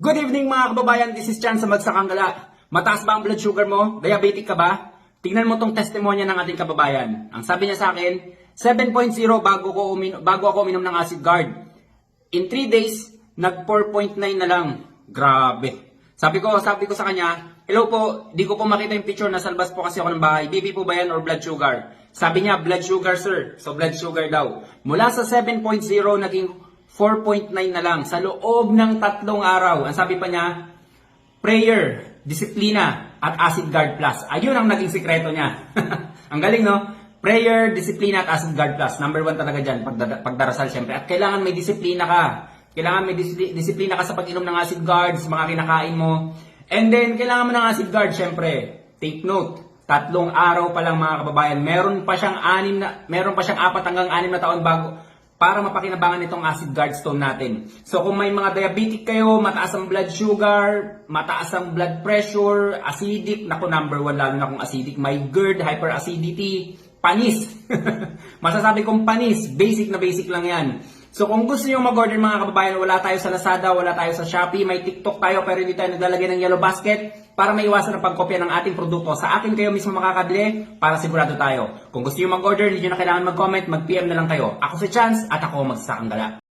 Good evening mga kababayan, this is Chan sa Magsakang Gala. Mataas ba ang blood sugar mo? Diabetic ka ba? Tingnan mo tong testimonya ng ating kababayan. Ang sabi niya sa akin, 7.0 bago, ko umin- bago ako uminom ng acid guard. In 3 days, nag 4.9 na lang. Grabe. Sabi ko, sabi ko sa kanya, Hello po, di ko po makita yung picture, nasa labas po kasi ako ng bahay. BP po ba yan or blood sugar? Sabi niya, blood sugar sir. So blood sugar daw. Mula sa 7.0, naging 4.9 na lang sa loob ng tatlong araw. Ang sabi pa niya, prayer, disiplina, at acid guard plus. Ayun ang naging sikreto niya. ang galing, no? Prayer, disiplina, at acid guard plus. Number one talaga dyan, pagdada- pagdarasal syempre. At kailangan may disiplina ka. Kailangan may disi- disiplina ka sa pag-inom ng acid guard, sa mga kinakain mo. And then, kailangan mo ng acid guard, syempre. Take note, tatlong araw pa lang mga kababayan. Meron pa siyang anim na, meron pa siyang apat hanggang anim na taon bago, para mapakinabangan itong acid guard stone natin. So kung may mga diabetic kayo, mataas ang blood sugar, mataas ang blood pressure, acidic, naku number one lalo na kung acidic, may GERD, hyperacidity, panis. Masasabi kong panis, basic na basic lang yan. So kung gusto niyo mag-order mga kababayan, wala tayo sa Lazada, wala tayo sa Shopee, may TikTok tayo pero hindi tayo naglalagay ng yellow basket para maiwasan ang pagkopya ng ating produkto. Sa akin kayo mismo makakabili para sigurado tayo. Kung gusto niyo mag-order, hindi niyo na kailangan mag-comment, mag-PM na lang kayo. Ako si Chance at ako magsasakang gala.